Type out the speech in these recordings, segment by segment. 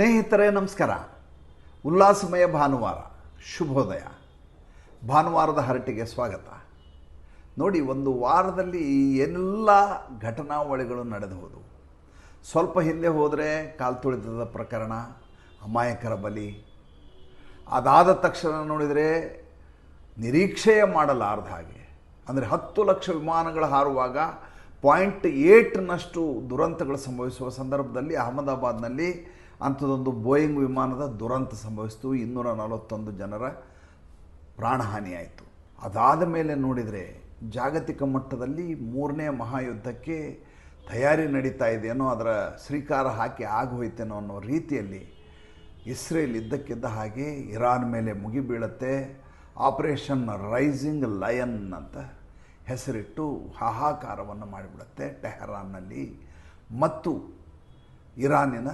ಸ್ನೇಹಿತರೇ, ನಮಸ್ಕಾರ. ಉಲ್ಲಾಸಮಯ ಭಾನುವಾರ. ಶುಭೋದಯ. ಭಾನುವಾರದ ಹರಟಿಗೆ ಸ್ವಾಗತ. ನೋಡಿ, ಒಂದು ವಾರದಲ್ಲಿ ಏನೆಲ್ಲ ಘಟನಾವಳಿಗಳು ನಡೆದು ಹೋದವು ಸ್ವಲ್ಪ ಹಿಂದೆ ಹೋದರೆ ಕಾಲು ತುಳಿತದ ಪ್ರಕರಣ, ಅಮಾಯಕರ ಬಲಿ. ಅದಾದ ತಕ್ಷಣ ನೋಡಿದರೆ ನಿರೀಕ್ಷೆಯೇ ಮಾಡಲಾರ್ದ ಹಾಗೆ. ಅಂದರೆ ಹತ್ತು ಲಕ್ಷ ವಿಮಾನಗಳು ಹಾರುವಾಗ ಪಾಯಿಂಟ್ ಏಟ್ನಷ್ಟು ದುರಂತಗಳು ಸಂಭವಿಸುವ ಸಂದರ್ಭದಲ್ಲಿ ಅಹಮದಾಬಾದ್ನಲ್ಲಿ ಅಂಥದ್ದೊಂದು ಬೋಯಿಂಗ್ ವಿಮಾನದ ದುರಂತ ಸಂಭವಿಸಿತು. ಇನ್ನೂರ ನಲವತ್ತೊಂದು ಜನರ ಪ್ರಾಣಹಾನಿಯಾಯಿತು ಅದಾದ ಮೇಲೆ ನೋಡಿದರೆ ಜಾಗತಿಕ ಮಟ್ಟದಲ್ಲಿ ಮೂರನೇ ಮಹಾಯುದ್ಧಕ್ಕೆ ತಯಾರಿ ನಡೀತಾ ಇದೆಯೇನೋ ಅದರ ಶ್ರೀಕಾರ ಹಾಕಿ ಆಗೋಯ್ತೇನೋ ಅನ್ನೋ ರೀತಿಯಲ್ಲಿ ಇಸ್ರೇಲ್ ಇದ್ದಕ್ಕಿದ್ದ ಹಾಗೆ ಇರಾನ್ ಮೇಲೆ ಮುಗಿಬೀಳುತ್ತೆ. ಆಪರೇಷನ್ ರೈಸಿಂಗ್ ಲಯನ್ ಅಂತ ಹೆಸರಿಟ್ಟು ಹಾಹಾಕಾರವನ್ನು ಮಾಡಿಬಿಡುತ್ತೆ ಟೆಹರಾನ್ನಲ್ಲಿ. ಮತ್ತು ಇರಾನಿನ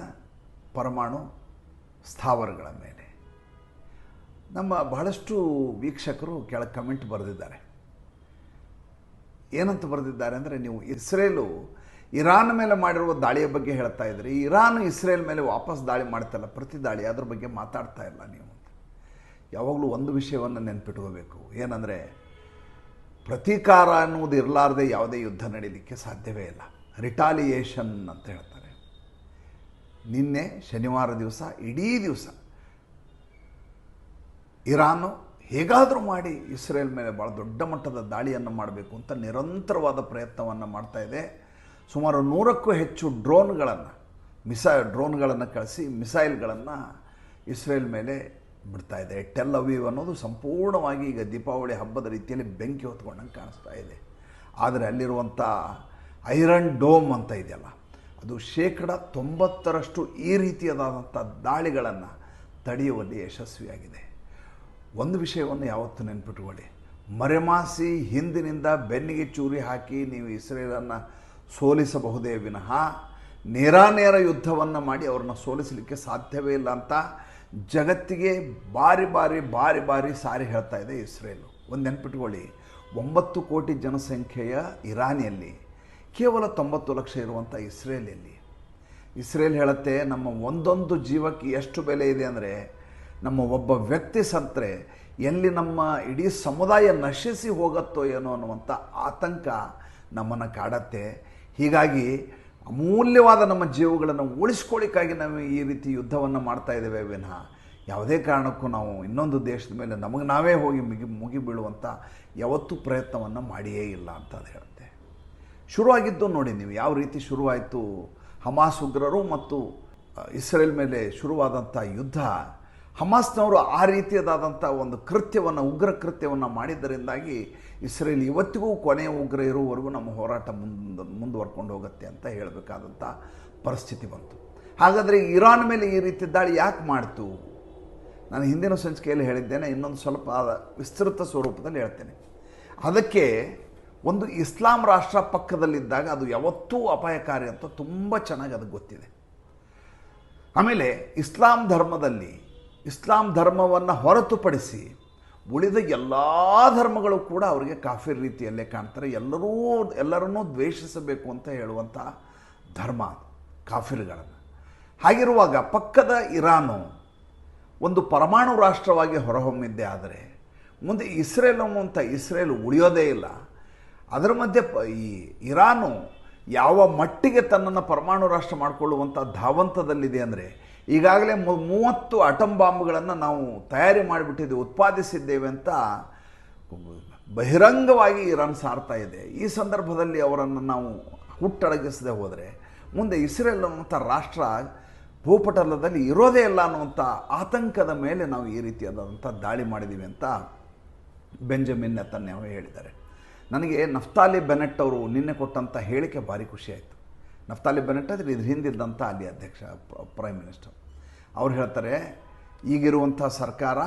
ಪರಮಾಣು ಸ್ಥಾವರಗಳ ಮೇಲೆ. ನಮ್ಮ ಬಹಳಷ್ಟು ವೀಕ್ಷಕರು ಕೆಳ ಕಮೆಂಟ್ ಬರೆದಿದ್ದಾರೆ. ಏನಂತ ಬರೆದಿದ್ದಾರೆ ಅಂದರೆ ನೀವು ಇಸ್ರೇಲು ಇರಾನ್ ಮೇಲೆ ಮಾಡಿರುವ ದಾಳಿಯ ಬಗ್ಗೆ ಹೇಳ್ತಾ ಇದ್ರಿ. ಇರಾನ್ ಇಸ್ರೇಲ್ ಮೇಲೆ ವಾಪಸ್ ದಾಳಿ ಮಾಡ್ತಲ್ಲ, ಪ್ರತಿ ದಾಳಿ ಅದ್ರ ಬಗ್ಗೆ ಮಾತಾಡ್ತಾ ಇಲ್ಲ ನೀವು ಯಾವಾಗಲೂ ಒಂದು ವಿಷಯವನ್ನು ನೆನ್ಪಿಟ್ಕೋಬೇಕು. ಏನಂದರೆ ಪ್ರತೀಕಾರ ಅನ್ನುವುದು ಇರಲಾರದೆ ಯಾವುದೇ ಯುದ್ಧ ನಡೀಲಿಕ್ಕೆ ಸಾಧ್ಯವೇ ಇಲ್ಲ. ರಿಟಾಲಿಯೇಷನ್ ಅಂತ ಹೇಳ್ತಾರೆ. ನಿನ್ನೆ ಶನಿವಾರ ದಿವಸ, ಇಡೀ ದಿವಸ ಇರಾನು ಹೇಗಾದರೂ ಮಾಡಿ ಇಸ್ರೇಲ್ ಮೇಲೆ ಭಾಳ ದೊಡ್ಡ ಮಟ್ಟದ ದಾಳಿಯನ್ನು ಮಾಡಬೇಕು ಅಂತ ನಿರಂತರವಾದ ಪ್ರಯತ್ನವನ್ನು ಮಾಡ್ತಾ ಇದೆ. ಸುಮಾರು ನೂರಕ್ಕೂ ಹೆಚ್ಚು ಡ್ರೋನ್ಗಳನ್ನು ಮಿಸೈ ಡ್ರೋನ್ಗಳನ್ನು ಕಳಿಸಿ ಮಿಸೈಲ್ಗಳನ್ನು ಇಸ್ರೇಲ್ ಮೇಲೆ ಬಿಡ್ತಾ ಇದೆ. ಟೆಲ್ ಅವೀವ್ ಅನ್ನೋದು ಸಂಪೂರ್ಣವಾಗಿ ಈಗ ದೀಪಾವಳಿ ಹಬ್ಬದ ರೀತಿಯಲ್ಲಿ ಬೆಂಕಿ ಹೊತ್ಕೊಂಡಂಗೆ ಕಾಣಿಸ್ತಾ ಇದೆ. ಆದರೆ ಅಲ್ಲಿರುವಂಥ ಐರನ್ ಡೋಮ್ ಅಂತ ಇದೆಯಲ್ಲ ಅದು ಶೇಕಡ ತೊಂಬತ್ತರಷ್ಟು ಈ ರೀತಿಯಾದಂಥ ದಾಳಿಗಳನ್ನು ತಡೆಯುವಲ್ಲಿ ಯಶಸ್ವಿಯಾಗಿದೆ. ಒಂದು ವಿಷಯವನ್ನು ಯಾವತ್ತೂ ನೆನ್ಪಿಟ್ಕೊಳ್ಳಿ. ಮರೆಮಾಸಿ ಹಿಂದಿನಿಂದ ಬೆನ್ನಿಗೆ ಚೂರಿ ಹಾಕಿ ನೀವು ಇಸ್ರೇಲನ್ನು ಸೋಲಿಸಬಹುದೇ ವಿನಃ ನೇರಾನೇರ ಯುದ್ಧವನ್ನು ಮಾಡಿ ಅವ್ರನ್ನ ಸೋಲಿಸಲಿಕ್ಕೆ ಸಾಧ್ಯವೇ ಇಲ್ಲ ಅಂತ ಜಗತ್ತಿಗೆ ಬಾರಿ ಬಾರಿ ಬಾರಿ ಬಾರಿ ಸಾರಿ ಹೇಳ್ತಾ ಇದೆ ಇಸ್ರೇಲು. ಒಂದು ನೆನ್ಪಿಟ್ಕೊಳ್ಳಿ. ಒಂಬತ್ತು ಕೋಟಿ ಜನಸಂಖ್ಯೆಯ ಇರಾನಿಯಲ್ಲಿ ಕೇವಲ ತೊಂಬತ್ತು ಲಕ್ಷ ಇರುವಂಥ ಇಸ್ರೇಲಲ್ಲಿ ಇಸ್ರೇಲ್ ಹೇಳುತ್ತೆ, ನಮ್ಮ ಒಂದೊಂದು ಜೀವಕ್ಕೆ ಎಷ್ಟು ಬೆಲೆ ಇದೆ ಅಂದರೆ, ನಮ್ಮ ಒಬ್ಬ ವ್ಯಕ್ತಿ ಸತ್ತರೆ ಎಲ್ಲಿ ನಮ್ಮ ಇಡೀ ಸಮುದಾಯ ನಶಿಸಿ ಹೋಗುತ್ತೋ ಏನೋ ಅನ್ನುವಂಥ ಆತಂಕ ನಮ್ಮನ್ನು ಕಾಡತ್ತೆ. ಹೀಗಾಗಿ ಅಮೂಲ್ಯವಾದ ನಮ್ಮ ಜೀವಗಳನ್ನು ಉಳಿಸ್ಕೊಳ್ಳಿಕ್ಕಾಗಿ ನಾವು ಈ ರೀತಿ ಯುದ್ಧವನ್ನು ಮಾಡ್ತಾ ಇದ್ದೇವೆ ವಿನಃ. ಯಾವುದೇ ಕಾರಣಕ್ಕೂ ನಾವು ಇನ್ನೊಂದು ದೇಶದ ಮೇಲೆ ನಮಗೆ ನಾವೇ ಹೋಗಿ ಮುಗಿ ಮುಗಿಬೀಳುವಂಥ ಯಾವತ್ತೂ ಪ್ರಯತ್ನವನ್ನು ಮಾಡಿಯೇ ಇಲ್ಲ ಅಂತ ಹೇಳುತ್ತೆ ಶುರುವಾಗಿದ್ದು ನೋಡಿ ನೀವು ಯಾವ ರೀತಿ ಶುರುವಾಯಿತು. ಹಮಾಸ್ ಉಗ್ರರು ಮತ್ತು ಇಸ್ರೇಲ್ ಮೇಲೆ ಶುರುವಾದಂಥ ಯುದ್ಧ. ಹಮಾಸ್ನವರು ಆ ರೀತಿಯದಾದಂಥ ಒಂದು ಕೃತ್ಯವನ್ನು, ಉಗ್ರ ಕೃತ್ಯವನ್ನು ಮಾಡಿದ್ದರಿಂದಾಗಿ ಇಸ್ರೇಲ್ ಇವತ್ತಿಗೂ ಕೊನೆಯ ಉಗ್ರ ಇರುವವರೆಗೂ ನಮ್ಮ ಹೋರಾಟ ಮುಂದೆ, ಮುಂದುವರ್ಕೊಂಡು ಹೋಗುತ್ತೆ ಅಂತ ಹೇಳಬೇಕಾದಂಥ ಪರಿಸ್ಥಿತಿ ಬಂತು. ಹಾಗಾದರೆ ಇರಾನ್ ಮೇಲೆ ಈ ರೀತಿ ದಾಳಿ ಯಾಕೆ ಮಾಡ್ತು? ನಾನು ಹಿಂದಿನ ಸಂಚಿಕೆಯಲ್ಲಿ ಹೇಳಿದ್ದೇನೆ, ಇನ್ನೊಂದು ಸ್ವಲ್ಪ ವಿಸ್ತೃತ ಸ್ವರೂಪದಲ್ಲಿ ಹೇಳ್ತೇನೆ. ಅದಕ್ಕೆ ಒಂದು ಇಸ್ಲಾಂ ರಾಷ್ಟ್ರ ಪಕ್ಕದಲ್ಲಿದ್ದಾಗ ಅದು ಯಾವತ್ತೂ ಅಪಾಯಕಾರಿ ಅಂತ ತುಂಬ ಚೆನ್ನಾಗಿ ಅದು ಗೊತ್ತಿದೆ. ಆಮೇಲೆ ಇಸ್ಲಾಂ ಧರ್ಮದಲ್ಲಿ ಇಸ್ಲಾಂ ಧರ್ಮವನ್ನು ಹೊರತುಪಡಿಸಿ ಉಳಿದ ಎಲ್ಲ ಧರ್ಮಗಳು ಕೂಡ ಅವರಿಗೆ ಕಾಫಿರ್ ರೀತಿಯಲ್ಲೇ ಕಾಣ್ತಾರೆ. ಎಲ್ಲರೂ, ಎಲ್ಲರನ್ನೂ ದ್ವೇಷಿಸಬೇಕು ಅಂತ ಹೇಳುವಂಥ ಧರ್ಮ ಕಾಫಿರ್ಗಳನ್ನು. ಹಾಗಿರುವಾಗ ಪಕ್ಕದ ಇರಾನು ಒಂದು ಪರಮಾಣು ರಾಷ್ಟ್ರವಾಗಿ ಹೊರಹೊಮ್ಮಿದ್ದೆ ಆದರೆ ಮುಂದೆ ಇಸ್ರೇಲ್ ಅನ್ನುವಂಥ ಇಸ್ರೇಲ್ ಉಳಿಯೋದೇ ಇಲ್ಲ. ಅದರ ಮಧ್ಯೆ ಈ ಇರಾನು ಯಾವ ಮಟ್ಟಿಗೆ ತನ್ನನ್ನು ಪರಮಾಣು ರಾಷ್ಟ್ರ ಮಾಡಿಕೊಳ್ಳುವಂಥ ಧಾವಂತದಲ್ಲಿದೆ ಅಂದರೆ ಈಗಾಗಲೇ ಮೂವತ್ತು ಅಟಮ್ ಬಾಂಬ್ಗಳನ್ನು ನಾವು ತಯಾರಿ ಮಾಡಿಬಿಟ್ಟಿದ್ದೀವಿ ಉತ್ಪಾದಿಸಿದ್ದೇವೆ ಅಂತ ಬಹಿರಂಗವಾಗಿ ಇರಾನ್ ಸಾರ್ತಾ ಇದೆ. ಈ ಸಂದರ್ಭದಲ್ಲಿ ಅವರನ್ನು ನಾವು ಹುಟ್ಟಡಗಿಸದೆ ಹೋದರೆ, ಮುಂದೆ ಇಸ್ರೇಲ್ ಅನ್ನುವಂಥ ರಾಷ್ಟ್ರ ಭೂಪಟಲದಲ್ಲಿ ಇರೋದೇ ಇಲ್ಲ ಅನ್ನುವಂಥ ಆತಂಕದ ಮೇಲೆ ನಾವು ಈ ರೀತಿಯಾದಂಥ ದಾಳಿ ಮಾಡಿದ್ದೀವಿ ಅಂತ ಬೆಂಜಮಿನ್ ನೆತನ್ಯಾಹು ಹೇಳಿದ್ದಾರೆ. ನನಗೆ ನಫ್ತಾಲಿ ಬೆನೆಟ್ ಅವರು ನಿನ್ನೆ ಕೊಟ್ಟಂಥ ಹೇಳಿಕೆ ಭಾರಿ ಖುಷಿಯಾಯಿತು ನಫ್ತಾಲಿ ಬೆನೆಟ್ ಅಂದರೆ ಇದ್ರ ಹಿಂದಿದ್ದಂಥ ಅಲ್ಲಿ ಅಧ್ಯಕ್ಷ ಪ್ರೈಮ್ ಮಿನಿಸ್ಟರ್ ಅವ್ರು ಹೇಳ್ತಾರೆ, ಈಗಿರುವಂಥ ಸರ್ಕಾರ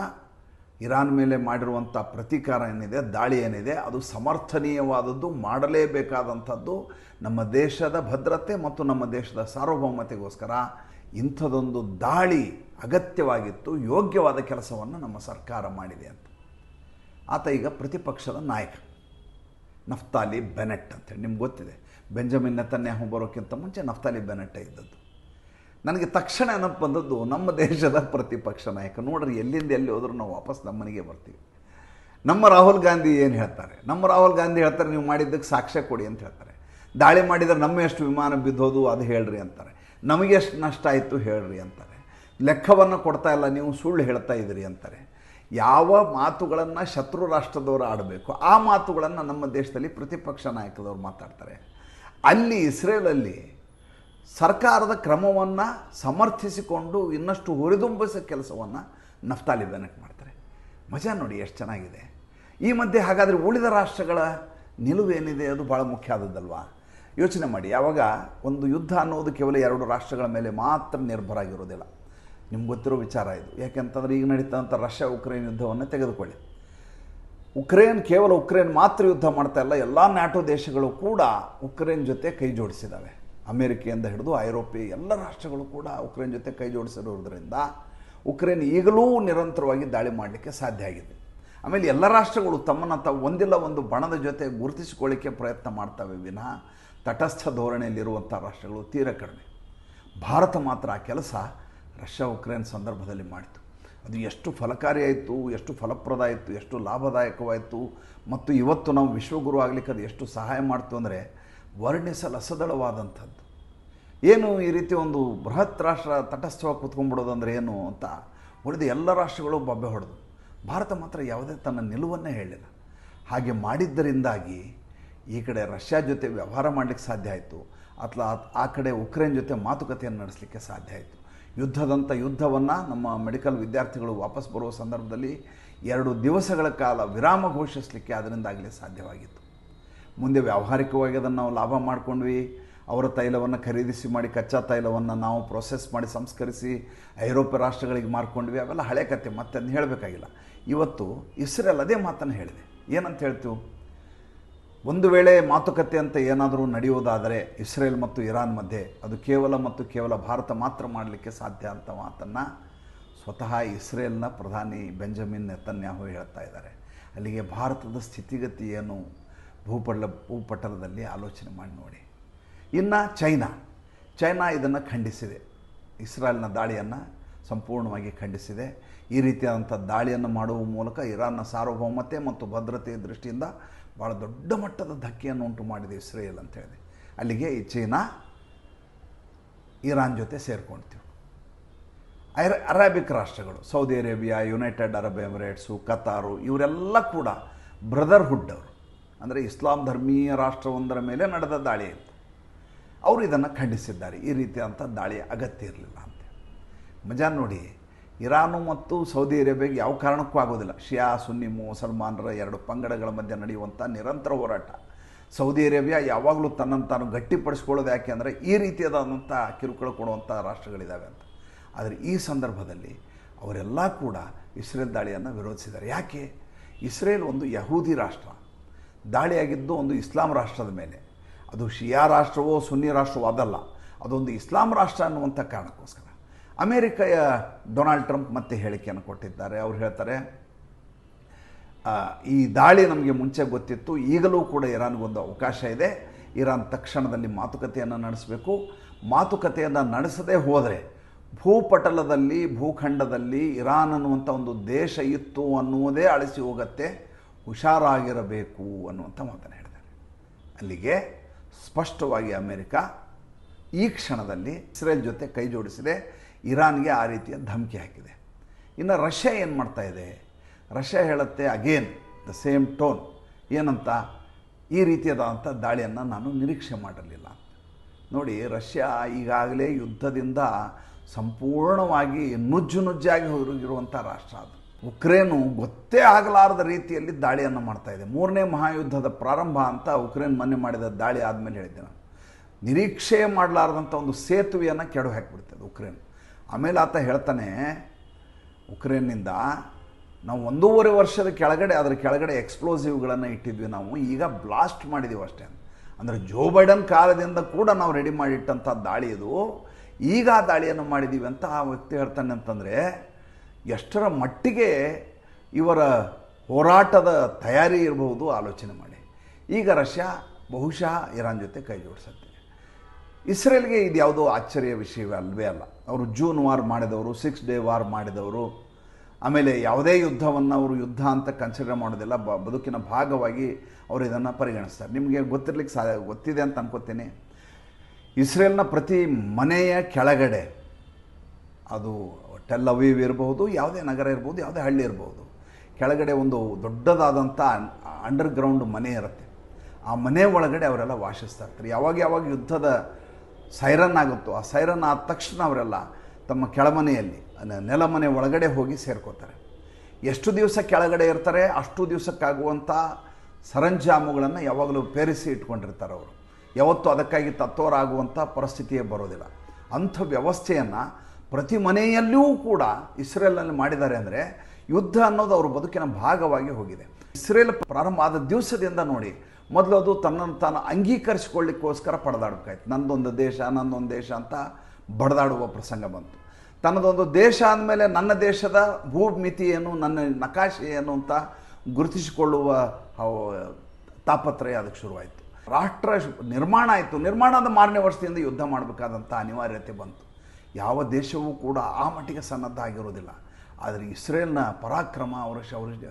ಇರಾನ್ ಮೇಲೆ ಮಾಡಿರುವಂಥ ಪ್ರತೀಕಾರ ಏನಿದೆ, ದಾಳಿ ಏನಿದೆ, ಅದು ಸಮರ್ಥನೀಯವಾದದ್ದು, ಮಾಡಲೇಬೇಕಾದಂಥದ್ದು ನಮ್ಮ ದೇಶದ ಭದ್ರತೆ ಮತ್ತು ನಮ್ಮ ದೇಶದ ಸಾರ್ವಭೌಮತೆಗೋಸ್ಕರ ಇಂಥದೊಂದು ದಾಳಿ ಅಗತ್ಯವಾಗಿತ್ತು, ಯೋಗ್ಯವಾದ ಕೆಲಸವನ್ನು ನಮ್ಮ ಸರ್ಕಾರ ಮಾಡಿದೆ ಅಂತ. ಆತ ಈಗ ಪ್ರತಿಪಕ್ಷದ ನಾಯಕ. ನಫ್ತಾಲಿ ಬೆನೆಟ್ ಅಂತೇಳಿ ನಿಮ್ಗೆ ಗೊತ್ತಿದೆ. ಬೆಂಜಮಿನ್ ನೆತನ್ಯಾಹು ಬರೋಕ್ಕಿಂತ ಮುಂಚೆ ನಫ್ತಾಲಿ ಬೆನೆಟ್ಟೆ ಇದ್ದದ್ದು. ನನಗೆ ತಕ್ಷಣ ನೆನಪು ಬಂದದ್ದು ನಮ್ಮ ದೇಶದ ಪ್ರತಿಪಕ್ಷ ನಾಯಕ. ನೋಡ್ರಿ, ಎಲ್ಲಿಂದ ಎಲ್ಲಿ ಹೋದ್ರೂ ನಾವು ವಾಪಸ್ ನಮ್ಮ ಮನೆಗೆ ಬರ್ತೀವಿ. ನಮ್ಮ ರಾಹುಲ್ ಗಾಂಧಿ ಏನು ಹೇಳ್ತಾರೆ? ನಮ್ಮ ರಾಹುಲ್ ಗಾಂಧಿ ಹೇಳ್ತಾರೆ, ನೀವು ಮಾಡಿದ್ದಕ್ಕೆ ಸಾಕ್ಷ್ಯ ಕೊಡಿ ಅಂತ ಹೇಳ್ತಾರೆ. ದಾಳಿ ಮಾಡಿದರೆ ನಮ್ಮ ಎಷ್ಟು ವಿಮಾನ ಬಿದ್ದೋದು, ಅದು ಹೇಳ್ರಿ ಅಂತಾರೆ. ನಮಗೆ ಎಷ್ಟು ನಷ್ಟ ಆಯಿತು ಹೇಳ್ರಿ ಅಂತಾರೆ. ಲೆಕ್ಕವನ್ನು ಕೊಡ್ತಾ ಇಲ್ಲ, ನೀವು ಸುಳ್ಳು ಹೇಳ್ತಾ ಇದ್ದೀರಿ ಅಂತಾರೆ. ಯಾವ ಮಾತುಗಳನ್ನು ಶತ್ರು ರಾಷ್ಟ್ರದವರು ಆಡಬೇಕು, ಆ ಮಾತುಗಳನ್ನು ನಮ್ಮ ದೇಶದಲ್ಲಿ ಪ್ರತಿಪಕ್ಷ ನಾಯಕದವರು ಮಾತಾಡ್ತಾರೆ. ಅಲ್ಲಿ ಇಸ್ರೇಲಲ್ಲಿ ಸರ್ಕಾರದ ಕ್ರಮವನ್ನು ಸಮರ್ಥಿಸಿಕೊಂಡು ಇನ್ನಷ್ಟು ಹುರಿದುಂಬಿಸೋ ಕೆಲಸವನ್ನು ನಫ್ತಾಲಿ ಬೆನಕ್ ಮಾಡ್ತಾರೆ. ಮಜಾ ನೋಡಿ ಎಷ್ಟು ಚೆನ್ನಾಗಿದೆ. ಈ ಮಧ್ಯೆ ಹಾಗಾದರೆ ಉಳಿದ ರಾಷ್ಟ್ರಗಳ ನಿಲುವೇನಿದೆ ಅದು ಭಾಳ ಮುಖ್ಯ ಆದದ್ದಲ್ವಾ ಯೋಚನೆ ಮಾಡಿ, ಯಾವಾಗ ಒಂದು ಯುದ್ಧ ಅನ್ನೋದು ಕೇವಲ ಎರಡು ರಾಷ್ಟ್ರಗಳ ಮೇಲೆ ಮಾತ್ರ ನಿರ್ಭರ ಆಗಿರೋದಿಲ್ಲ. ನಿಮ್ಗೆ ಗೊತ್ತಿರೋ ವಿಚಾರ ಇದು. ಯಾಕೆಂತಂದ್ರೆ ಈಗ ನಡೀತಂಥ ರಷ್ಯಾ ಉಕ್ರೇನ್ ಯುದ್ಧವನ್ನು ತೆಗೆದುಕೊಳ್ಳಿ. ಉಕ್ರೇನ್ ಕೇವಲ ಉಕ್ರೇನ್ ಮಾತ್ರ ಯುದ್ಧ ಮಾಡ್ತಾ ಇಲ್ಲ, ಎಲ್ಲ ನ್ಯಾಟೋ ದೇಶಗಳು ಕೂಡ ಉಕ್ರೇನ್ ಜೊತೆ ಕೈ ಜೋಡಿಸಿದ್ದಾವೆ. ಅಮೇರಿಕೆಯಿಂದ ಹಿಡಿದು ಐರೋಪ್ಯ ಎಲ್ಲ ರಾಷ್ಟ್ರಗಳು ಕೂಡ ಉಕ್ರೇನ್ ಜೊತೆ ಕೈ ಜೋಡಿಸಿರೋದ್ರಿಂದ ಉಕ್ರೇನ್ ಈಗಲೂ ನಿರಂತರವಾಗಿ ದಾಳಿ ಮಾಡಲಿಕ್ಕೆ ಸಾಧ್ಯ ಆಗಿದೆ. ಆಮೇಲೆ ಎಲ್ಲ ರಾಷ್ಟ್ರಗಳು ತಮ್ಮನ್ನು ತಾವು ಒಂದಿಲ್ಲ ಒಂದು ಬಣದ ಜೊತೆ ಗುರುತಿಸಿಕೊಳ್ಳಿಕ್ಕೆ ಪ್ರಯತ್ನ ಮಾಡ್ತವೆ ವಿನಃ ತಟಸ್ಥ ಧೋರಣೆಯಲ್ಲಿರುವಂಥ ರಾಷ್ಟ್ರಗಳು ತೀರ ಕಡಿಮೆ. ಭಾರತ ಮಾತ್ರ ಆ ಕೆಲಸ ರಷ್ಯಾ ಉಕ್ರೇನ್ ಸಂದರ್ಭದಲ್ಲಿ ಮಾಡಿತು. ಅದು ಎಷ್ಟು ಫಲಕಾರಿಯಾಯಿತು, ಎಷ್ಟು ಫಲಪ್ರದ ಆಯಿತು ಎಷ್ಟು ಲಾಭದಾಯಕವಾಯಿತು, ಮತ್ತು ಇವತ್ತು ನಾವು ವಿಶ್ವಗುರು ಆಗಲಿಕ್ಕೆ ಅದು ಎಷ್ಟು ಸಹಾಯ ಮಾಡ್ತು ಅಂದರೆ ವರ್ಣಿಸಲಸದಳವಾದಂಥದ್ದು. ಏನು ಈ ರೀತಿ ಒಂದು ಬೃಹತ್ ರಾಷ್ಟ್ರ ತಟಸ್ಥವಾಗಿ ಕೂತ್ಕೊಂಡ್ಬಿಡೋದು ಅಂದರೆ ಏನು ಅಂತ ಉಳಿದ ಎಲ್ಲ ರಾಷ್ಟ್ರಗಳು ಬೊಬ್ಬೆ ಹೊಡೆದು. ಭಾರತ ಮಾತ್ರ ಯಾವುದೇ ತನ್ನ ನಿಲುವನ್ನೇ ಹೇಳಿಲ್ಲ. ಹಾಗೆ ಮಾಡಿದ್ದರಿಂದಾಗಿ ಈ ಕಡೆ ರಷ್ಯಾ ಜೊತೆ ವ್ಯವಹಾರ ಮಾಡಲಿಕ್ಕೆ ಸಾಧ್ಯ ಆಯಿತು. ಅಥವಾ ಆ ಕಡೆ ಉಕ್ರೇನ್ ಜೊತೆ ಮಾತುಕತೆಯನ್ನು ನಡೆಸಲಿಕ್ಕೆ ಸಾಧ್ಯ ಆಯಿತು. ಯುದ್ಧದಂಥ ಯುದ್ಧವನ್ನು ನಮ್ಮ ಮೆಡಿಕಲ್ ವಿದ್ಯಾರ್ಥಿಗಳು ವಾಪಸ್ ಬರುವ ಸಂದರ್ಭದಲ್ಲಿ ಎರಡು ದಿವಸಗಳ ಕಾಲ ವಿರಾಮ ಘೋಷಿಸಲಿಕ್ಕೆ ಅದರಿಂದಾಗಲೇ ಸಾಧ್ಯವಾಗಿತ್ತು. ಮುಂದೆ ವ್ಯಾವಹಾರಿಕವಾಗಿ ಅದನ್ನು ನಾವು ಲಾಭ ಮಾಡ್ಕೊಂಡ್ವಿ. ಅವರ ತೈಲವನ್ನು ಖರೀದಿಸಿ ಮಾಡಿ, ಕಚ್ಚಾ ತೈಲವನ್ನು ನಾವು ಪ್ರೊಸೆಸ್ ಮಾಡಿ ಸಂಸ್ಕರಿಸಿ ಐರೋಪ್ಯ ರಾಷ್ಟ್ರಗಳಿಗೆ ಮಾರ್ಕೊಂಡ್ವಿ. ಅವೆಲ್ಲ ಹಳೆ ಕತೆ ಮತ್ತೆ ಹೇಳಬೇಕಾಗಿಲ್ಲ. ಇವತ್ತು ಇಸ್ರೇಲ್ ಅದೇ ಮಾತನ್ನು ಹೇಳಿದೆ. ಏನಂತ ಹೇಳ್ತೀವಿ? ಒಂದು ವೇಳೆ ಮಾತುಕತೆ ಅಂತ ಏನಾದರೂ ನಡೆಯುವುದಾದರೆ ಇಸ್ರೇಲ್ ಮತ್ತು ಇರಾನ್ ಮಧ್ಯೆ ಅದು ಕೇವಲ ಮತ್ತು ಕೇವಲ ಭಾರತ ಮಾತ್ರ ಮಾಡಲಿಕ್ಕೆ ಸಾಧ್ಯ ಅಂತ ಮಾತನ್ನು ಸ್ವತಃ ಇಸ್ರೇಲ್ನ ಪ್ರಧಾನಿ ಬೆಂಜಮಿನ್ ನೆತನ್ಯಾಹು ಹೇಳ್ತಾ ಇದ್ದಾರೆ. ಅಲ್ಲಿಗೆ ಭಾರತದ ಸ್ಥಿತಿಗತಿ ಏನು? ಭೂಪಟಲ, ಭೂಪಟಲದಲ್ಲಿ ಆಲೋಚನೆ ಮಾಡಿ ನೋಡಿ. ಇನ್ನು ಚೈನಾ ಚೈನಾ ಇದನ್ನು ಖಂಡಿಸಿದೆ. ಇಸ್ರೇಲ್ನ ದಾಳಿಯನ್ನು ಸಂಪೂರ್ಣವಾಗಿ ಖಂಡಿಸಿದೆ. ಈ ರೀತಿಯಾದಂಥ ದಾಳಿಯನ್ನು ಮಾಡುವ ಮೂಲಕ ಇರಾನ್ನ ಸಾರ್ವಭೌಮತೆ ಮತ್ತು ಭದ್ರತೆಯ ದೃಷ್ಟಿಯಿಂದ ಭಾಳ ದೊಡ್ಡ ಮಟ್ಟದ ಧಕ್ಕೆಯನ್ನು ಉಂಟು ಮಾಡಿದೆ ಇಸ್ರೇಲ್ ಅಂತ ಹೇಳಿದೆ ಅಲ್ಲಿಗೆ ಈ ಚೀನಾ, ಇರಾನ್ ಜೊತೆ ಸೇರ್ಕೊಳ್ತೀವಿ ಐರ, ಅರೇಬಿಕ್ ರಾಷ್ಟ್ರಗಳು, Saudi Arabia, United Arab Emirates, Qatar ಇವರೆಲ್ಲ ಕೂಡ ಬ್ರದರ್ಹುಡ್ ಅವರು. ಅಂದರೆ ಇಸ್ಲಾಂ ಧರ್ಮೀಯ ರಾಷ್ಟ್ರವೊಂದರ ಮೇಲೆ ನಡೆದ ದಾಳಿ ಅಂತ ಅವರು ಇದನ್ನು ಖಂಡಿಸಿದ್ದಾರೆ. ಈ ರೀತಿಯಾದಂಥ ದಾಳಿ ಅಗತ್ಯ ಇರಲಿಲ್ಲ ಅಂತ ಮಜಾ ನೋಡಿ ಇರಾನು ಮತ್ತು ಸೌದಿ ಅರೇಬಿಯಾಗೆ ಯಾವ ಕಾರಣಕ್ಕೂ ಆಗೋದಿಲ್ಲ. ಶಿಯಾ, ಸುನ್ನಿ ಮುಸಲ್ಮಾನರ ಎರಡು ಪಂಗಡಗಳ ಮಧ್ಯೆ ನಡೆಯುವಂಥ ನಿರಂತರ ಹೋರಾಟ. ಸೌದಿ ಅರೇಬಿಯಾ ಯಾವಾಗಲೂ ತನ್ನನ್ನು ತಾನು ಗಟ್ಟಿಪಡಿಸ್ಕೊಳ್ಳೋದು ಯಾಕೆ ಅಂದರೆ ಈ ರೀತಿಯಾದಂಥ ಕಿರುಕುಳ ಕೊಡುವಂಥ ರಾಷ್ಟ್ರಗಳಿದ್ದಾವೆ ಅಂತ. ಆದರೆ ಈ ಸಂದರ್ಭದಲ್ಲಿ ಅವರೆಲ್ಲ ಕೂಡ ಇಸ್ರೇಲ್ ದಾಳಿಯನ್ನು ವಿರೋಧಿಸಿದ್ದಾರೆ. ಯಾಕೆ? ಇಸ್ರೇಲ್ ಒಂದು ಯಹೂದಿ ರಾಷ್ಟ್ರ. ದಾಳಿಯಾಗಿದ್ದು ಒಂದು ಇಸ್ಲಾಂ ರಾಷ್ಟ್ರದ ಮೇಲೆ. ಅದು ಶಿಯಾ ರಾಷ್ಟ್ರವೋ, ಸುನ್ನಿ ರಾಷ್ಟ್ರವೋ ಅದಲ್ಲ. ಅದೊಂದು ಇಸ್ಲಾಂ ರಾಷ್ಟ್ರ ಅನ್ನುವಂಥ ಕಾರಣಕ್ಕೋಸ್ಕರ. ಅಮೇರಿಕೆಯ ಡೊನಾಲ್ಡ್ ಟ್ರಂಪ್ ಮತ್ತೆ ಹೇಳಿಕೆಯನ್ನು ಕೊಟ್ಟಿದ್ದಾರೆ. ಅವ್ರು ಹೇಳ್ತಾರೆ ಈ ದಾಳಿ ನಮಗೆ ಮುಂಚೆ ಗೊತ್ತಿತ್ತು, ಈಗಲೂ ಕೂಡ ಇರಾನ್ಗೊಂದು ಅವಕಾಶ ಇದೆ. ಇರಾನ್ ತಕ್ಷಣದಲ್ಲಿ ಮಾತುಕತೆಯನ್ನು ನಡೆಸಬೇಕು. ಮಾತುಕತೆಯನ್ನು ನಡೆಸದೇ ಹೋದರೆ ಭೂಪಟಲದಲ್ಲಿ, ಭೂಖಂಡದಲ್ಲಿ ಇರಾನ್ ಅನ್ನುವಂಥ ಒಂದು ದೇಶ ಇತ್ತು ಅನ್ನುವುದೇ ಅಳಿಸಿ ಹೋಗತ್ತೆ. ಹುಷಾರಾಗಿರಬೇಕು ಅನ್ನುವಂಥ ಮಾತನ್ನು ಹೇಳಿದ್ದಾರೆ. ಅಲ್ಲಿಗೆ ಸ್ಪಷ್ಟವಾಗಿ ಅಮೆರಿಕ ಈ ಕ್ಷಣದಲ್ಲಿ ಇಸ್ರೇಲ್ ಜೊತೆ ಕೈ ಜೋಡಿಸಿದೆ. ಇರಾನ್ಗೆ ಆ ರೀತಿಯ ಧಮಕಿ ಹಾಕಿದೆ. ಇನ್ನು ರಷ್ಯಾ ಏನು ಮಾಡ್ತಾ ಇದೆ? ರಷ್ಯಾ ಹೇಳುತ್ತೆ ಅಗೇನ್ ದ ಸೇಮ್ ಟೋನ್ ಏನಂತ? ಈ ರೀತಿಯಾದಂಥ ದಾಳಿಯನ್ನು ನಾನು ನಿರೀಕ್ಷೆ ಮಾಡಿರಲಿಲ್ಲ. ನೋಡಿ, ರಷ್ಯಾ ಈಗಾಗಲೇ ಯುದ್ಧದಿಂದ ಸಂಪೂರ್ಣವಾಗಿ ನುಜ್ಜು ನುಜ್ಜಾಗಿ ಹೋಗಿರುವಂಥ ರಾಷ್ಟ್ರ ಅದು. ಉಕ್ರೇನು ಗೊತ್ತೇ ಆಗಲಾರದ ರೀತಿಯಲ್ಲಿ ದಾಳಿಯನ್ನು ಮಾಡ್ತಾ ಇದೆ. ಮೂರನೇ ಮಹಾಯುದ್ಧದ ಪ್ರಾರಂಭ ಅಂತ ಉಕ್ರೇನ್ ಮೊನ್ನೆ ಮಾಡಿದ ದಾಳಿ ಆದಮೇಲೆ ಹೇಳಿದ್ದೆ ನಾನು. ನಿರೀಕ್ಷೆ ಮಾಡಲಾರದಂಥ ಒಂದು ಸೇತುವೆಯನ್ನು ಕೆಡವು ಹಾಕಿಬಿಡ್ತದೆ ಉಕ್ರೇನ್. ಆಮೇಲೆ ಆತ ಹೇಳ್ತಾನೆ, ಉಕ್ರೇನ್ನಿಂದ ನಾವು ಒಂದೂವರೆ ವರ್ಷದ ಕೆಳಗಡೆ, ಅದರ ಕೆಳಗಡೆ ಎಕ್ಸ್ಪ್ಲೋಸಿವ್ಗಳನ್ನು ಇಟ್ಟಿದ್ವಿ ನಾವು, ಈಗ ಬ್ಲಾಸ್ಟ್ ಮಾಡಿದ್ದೀವಿ ಅಷ್ಟೇ. ಅಂದರೆ ಜೋ ಬೈಡನ್ ಕಾಲದಿಂದ ಕೂಡ ನಾವು ರೆಡಿ ಮಾಡಿಟ್ಟಂಥ ದಾಳಿ ಇದು. ಈಗ ಆ ದಾಳಿಯನ್ನು ಮಾಡಿದ್ದೀವಿ ಅಂತ ಆ ವ್ಯಕ್ತಿ ಹೇಳ್ತಾನೆ ಅಂತಂದರೆ, ಎಷ್ಟರ ಮಟ್ಟಿಗೆ ಇವರ ಹೋರಾಟದ ತಯಾರಿ ಇರಬಹುದು ಆಲೋಚನೆ ಮಾಡಿ. ಈಗ ರಷ್ಯಾ ಬಹುಶಃ ಇರಾನ್ ಜೊತೆ ಕೈ ಜೋಡಿಸುತ್ತೆ ಇಸ್ರೇಲ್ಗೆ ಇದು ಯಾವುದೋ ಆಶ್ಚರ್ಯ ವಿಷಯವೇ ಅಲ್ವೇ ಅಲ್ಲ. ಅವರು ಜೂನ್ ವಾರ್ ಮಾಡಿದವರು ಸಿಕ್ಸ್ ಡೇ ವಾರ್ ಮಾಡಿದವರು. ಆಮೇಲೆ ಯಾವುದೇ ಯುದ್ಧವನ್ನು ಅವರು ಯುದ್ಧ ಅಂತ ಕನ್ಸಿಡರ್ ಮಾಡೋದಿಲ್ಲ. ಬ, ಬದುಕಿನ ಭಾಗವಾಗಿ ಅವರು ಇದನ್ನು ಪರಿಗಣಿಸ್ತಾರೆ. ನಿಮಗೆ ಗೊತ್ತಿರ್ಲಿಕ್ಕೆ ಸಾ ಗೊತ್ತಿದೆ ಅಂತ ಅನ್ಕೋತೀನಿ. ಇಸ್ರೇಲ್ನ ಪ್ರತಿ ಮನೆಯ ಕೆಳಗಡೆ ಅದು ಟೆಲ್ ಅವೀವ್ ಇರಬಹುದು, ಯಾವುದೇ ನಗರ ಇರ್ಬೋದು ಯಾವುದೇ ಹಳ್ಳಿ ಇರ್ಬೋದು ಕೆಳಗಡೆ ಒಂದು ದೊಡ್ಡದಾದಂಥ ಅಂಡರ್ಗ್ರೌಂಡ್ ಮನೆ ಇರುತ್ತೆ. ಆ ಮನೆ ಒಳಗಡೆ ಅವರೆಲ್ಲ ವಾಸಿಸ್ತಾ ಇರ್ತಾರೆ. ಯಾವಾಗ ಯಾವಾಗ ಯುದ್ಧದ ಸೈರನ್ ಆಗುತ್ತೋ, ಆ ಸೈರನ್ ಆದ ತಕ್ಷಣ ಅವರೆಲ್ಲ ತಮ್ಮ ಕೆಳಮನೆಯಲ್ಲಿ ನೆಲಮನೆ ಒಳಗಡೆ ಹೋಗಿ ಸೇರ್ಕೋತಾರೆ. ಎಷ್ಟು ದಿವಸ ಕೆಳಗಡೆ ಇರ್ತಾರೆ, ಅಷ್ಟು ದಿವಸಕ್ಕಾಗುವಂಥ ಸರಂಜಾಮುಗಳನ್ನು ಯಾವಾಗಲೂ ಪೇರಿಸಿ ಇಟ್ಕೊಂಡಿರ್ತಾರೆ ಅವರು. ಯಾವತ್ತೂ ಅದಕ್ಕಾಗಿ ತತ್ವರಾಗುವಂಥ ಪರಿಸ್ಥಿತಿಯೇ ಬರೋದಿಲ್ಲ. ಅಂಥ ವ್ಯವಸ್ಥೆಯನ್ನು ಪ್ರತಿ ಮನೆಯಲ್ಲೂ ಕೂಡ ಇಸ್ರೇಲಲ್ಲಿ ಮಾಡಿದ್ದಾರೆ ಅಂದರೆ ಯುದ್ಧ ಅನ್ನೋದು ಅವ್ರ ಬದುಕಿನ ಭಾಗವಾಗಿ ಹೋಗಿದೆ. ಇಸ್ರೇಲ್ ಪ್ರಾರಂಭ ಆದ ದಿವಸದಿಂದ ನೋಡಿ ಮೊದಲು ಅದು ತನ್ನನ್ನು ತಾನು ಅಂಗೀಕರಿಸಿಕೊಳ್ಳಿಕ್ಕೋಸ್ಕರ ಪಡೆದಾಡಬೇಕಾಯ್ತು. ನಂದೊಂದು ದೇಶ ನನ್ನೊಂದು ದೇಶ ಅಂತ ಬಡದಾಡುವ ಪ್ರಸಂಗ ಬಂತು. ತನ್ನದೊಂದು ದೇಶ ಅಂದಮೇಲೆ ನನ್ನ ದೇಶದ ಭೂಮಿತಿ ಏನು, ನನ್ನ ನಕಾಶೆ ಏನು ಅಂತ ಗುರುತಿಸಿಕೊಳ್ಳುವ ತಾಪತ್ರಯ ಅದಕ್ಕೆ ಶುರುವಾಯಿತು. ರಾಷ್ಟ್ರ ನಿರ್ಮಾಣ ಆಯಿತು. ನಿರ್ಮಾಣದ ಮಾರನೇ ವರ್ಷದಿಂದ ಯುದ್ಧ ಮಾಡಬೇಕಾದಂಥ ಅನಿವಾರ್ಯತೆ ಬಂತು. ಯಾವ ದೇಶವೂ ಕೂಡ ಆ ಮಟ್ಟಿಗೆ ಸನ್ನದ್ಧ ಆಗಿರೋದಿಲ್ಲ. ಆದರೆ ಇಸ್ರೇಲ್ನ ಪರಾಕ್ರಮ, ಅವರ ಶೌರ್ಯ,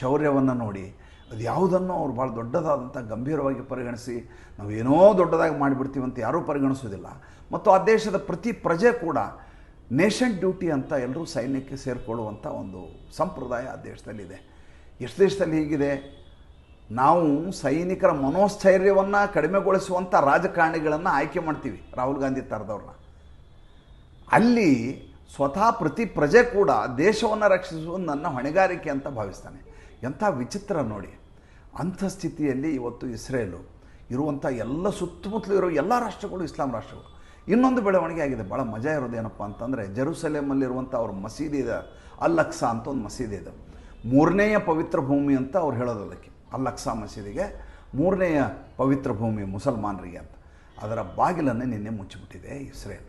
ಶೌರ್ಯವನ್ನು ನೋಡಿ ಅದು ಯಾವುದನ್ನು ಅವ್ರು ಭಾಳ ದೊಡ್ಡದಾದಂಥ ಗಂಭೀರವಾಗಿ ಪರಿಗಣಿಸಿ ನಾವೇನೋ ದೊಡ್ಡದಾಗಿ ಮಾಡಿಬಿಡ್ತೀವಿ ಅಂತ ಯಾರೂ ಪರಿಗಣಿಸೋದಿಲ್ಲ. ಮತ್ತು ಆ ದೇಶದ ಪ್ರತಿ ಪ್ರಜೆ ಕೂಡ ನೇಷನ್ ಡ್ಯೂಟಿ ಅಂತ ಎಲ್ಲರೂ ಸೈನ್ಯಕ್ಕೆ ಸೇರಿಕೊಳ್ಳುವಂಥ ಒಂದು ಸಂಪ್ರದಾಯ ಆ ದೇಶದಲ್ಲಿದೆ. ಎಷ್ಟು ದೇಶದಲ್ಲಿ ಹೀಗಿದೆ? ನಾವು ಸೈನಿಕರ ಮನೋಸ್ಥೈರ್ಯವನ್ನು ಕಡಿಮೆಗೊಳಿಸುವಂಥ ರಾಜಕಾರಣಿಗಳನ್ನು ಆಯ್ಕೆ ಮಾಡ್ತೀವಿ ರಾಹುಲ್ ಗಾಂಧಿ ಥರದವ್ರನ್ನ ಅಲ್ಲಿ ಸ್ವತಃ ಪ್ರತಿ ಪ್ರಜೆ ಕೂಡ ದೇಶವನ್ನು ರಕ್ಷಿಸುವುದು ನನ್ನ ಹೊಣೆಗಾರಿಕೆ ಅಂತ ಭಾವಿಸ್ತಾನೆ. ಎಂಥ ವಿಚಿತ್ರ ನೋಡಿ. ಅಂಥ ಸ್ಥಿತಿಯಲ್ಲಿ ಇವತ್ತು ಇಸ್ರೇಲು ಇರುವಂಥ ಎಲ್ಲ ಸುತ್ತಮುತ್ತಲು ಇರೋ ಎಲ್ಲ ರಾಷ್ಟ್ರಗಳು, ಇಸ್ಲಾಂ ರಾಷ್ಟ್ರಗಳು. ಇನ್ನೊಂದು ಬೆಳವಣಿಗೆ ಆಗಿದೆ. ಭಾಳ ಮಜಾ ಇರೋದೇನಪ್ಪ ಅಂತಂದರೆ ಜೆರೂಸಲೇಮಲ್ಲಿರುವಂಥ ಅವ್ರ ಮಸೀದಿ ಇದೆ ಅಲ್ ಅಕ್ಸಾ ಅಂತ ಒಂದು ಮಸೀದಿ ಇದೆ. ಮೂರನೆಯ ಪವಿತ್ರ ಭೂಮಿ ಅಂತ ಅವ್ರು ಹೇಳೋದು ಅದಕ್ಕೆ. ಅಲ್ ಅಕ್ಸಾ ಮಸೀದಿಗೆ ಮೂರನೆಯ ಪವಿತ್ರ ಭೂಮಿ ಮುಸಲ್ಮಾನರಿಗೆ ಅಂತ. ಅದರ ಬಾಗಿಲನ್ನು ನಿನ್ನೆ ಮುಚ್ಚಿಬಿಟ್ಟಿದೆ ಇಸ್ರೇಲ್.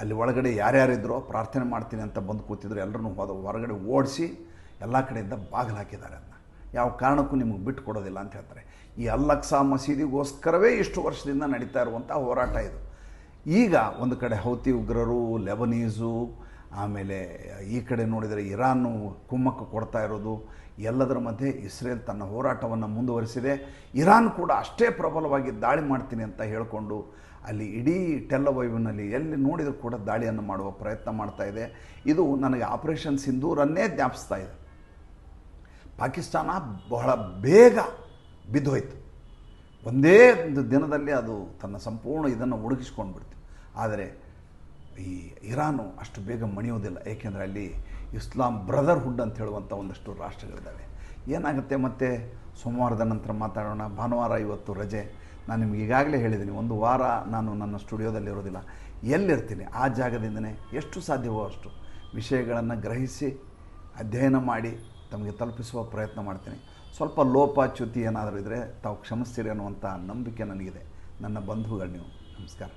ಅಲ್ಲಿ ಒಳಗಡೆ ಯಾರ್ಯಾರಿದ್ರೋ ಪ್ರಾರ್ಥನೆ ಮಾಡ್ತೀನಿ ಅಂತ ಬಂದು ಕೂತಿದ್ರು ಎಲ್ಲರನ್ನೂ ಹೋದ ಹೊರಗಡೆ ಓಡಿಸಿ ಎಲ್ಲ ಕಡೆಯಿಂದ ಬಾಗಿಲು ಹಾಕಿದ್ದಾರೆ ಅದನ್ನ ಯಾವ ಕಾರಣಕ್ಕೂ ನಿಮಗೆ ಬಿಟ್ಟು ಕೊಡೋದಿಲ್ಲ ಅಂತ ಹೇಳ್ತಾರೆ. ಈ ಅಲ್ಲಕ್ಸಾ ಮಸೀದಿಗೋಸ್ಕರವೇ ಇಷ್ಟು ವರ್ಷದಿಂದ ನಡೀತಾ ಇರುವಂಥ ಹೋರಾಟ ಇದು. ಈಗ ಒಂದು ಕಡೆ ಹೌತಿ ಉಗ್ರರು, ಲೆಬನೀಸು, ಆಮೇಲೆ ಈ ಕಡೆ ನೋಡಿದರೆ ಇರಾನು ಕುಮ್ಮಕ್ಕು ಕೊಡ್ತಾ ಇರೋದು, ಎಲ್ಲದರ ಮಧ್ಯೆ ಇಸ್ರೇಲ್ ತನ್ನ ಹೋರಾಟವನ್ನು ಮುಂದುವರಿಸಿದೆ. ಇರಾನ್ ಕೂಡ ಅಷ್ಟೇ ಪ್ರಬಲವಾಗಿ ದಾಳಿ ಮಾಡ್ತೀನಿ ಅಂತ ಹೇಳಿಕೊಂಡು ಅಲ್ಲಿ ಇಡೀ ಟೆಲ್ಲವೈವ್ನಲ್ಲಿ ಎಲ್ಲಿ ನೋಡಿದರೂ ಕೂಡ ದಾಳಿಯನ್ನು ಮಾಡುವ ಪ್ರಯತ್ನ ಮಾಡ್ತಾ ಇದೆ. ಇದು ನನಗೆ ಆಪರೇಷನ್ ಸಿಂಧೂರನ್ನೇ ಜ್ಞಾಪಿಸ್ತಾ ಇದೆ. ಪಾಕಿಸ್ತಾನ ಬಹಳ ಬೇಗ ಬಿದ್ದೋಯ್ತು. ಒಂದೇ ಒಂದು ದಿನದಲ್ಲಿ ಅದು ತನ್ನ ಸಂಪೂರ್ಣ ಇದನ್ನು ಒಣಗಿಸ್ಕೊಂಡು ಬಿಡ್ತು ಆದರೆ ಈ ಇರಾನು ಅಷ್ಟು ಬೇಗ ಮಣಿಯೋದಿಲ್ಲ ಏಕೆಂದರೆ ಅಲ್ಲಿ ಇಸ್ಲಾಂ ಬ್ರದರ್ಹುಡ್ ಅಂತ ಹೇಳುವಂಥ ಒಂದಷ್ಟು ರಾಷ್ಟ್ರಗಳಿದ್ದಾವೆ. ಏನಾಗುತ್ತೆ ಮತ್ತೆ? ಸೋಮವಾರದ ನಂತರ ಮಾತಾಡೋಣ. ಭಾನುವಾರ ಇವತ್ತು ರಜೆ. ನಾನು ನಿಮ್ಗೆ ಈಗಾಗಲೇ ಹೇಳಿದ್ದೀನಿ, ಒಂದು ವಾರ ನಾನು ನನ್ನ ಸ್ಟುಡಿಯೋದಲ್ಲಿ ಇರೋದಿಲ್ಲ. ಎಲ್ಲಿರ್ತೀನಿ? ಆ ಜಾಗದಿಂದನೇ ಎಷ್ಟು ಸಾಧ್ಯವೋ ಅಷ್ಟು ವಿಷಯಗಳನ್ನು ಗ್ರಹಿಸಿ, ಅಧ್ಯಯನ ಮಾಡಿ ತಮಗೆ ತಲುಪಿಸುವ ಪ್ರಯತ್ನ ಮಾಡ್ತೀನಿ. ಸ್ವಲ್ಪ ಲೋಪ ಚ್ಯುತಿ ಏನಾದರೂ ಇದ್ದರೆ ತಾವು ಕ್ಷಮಿಸ್ತೀರಿ ಅನ್ನುವಂಥ ನಂಬಿಕೆ ನನಗಿದೆ. ನನ್ನ ಬಂಧುಗಳು ನೀವು. ನಮಸ್ಕಾರ.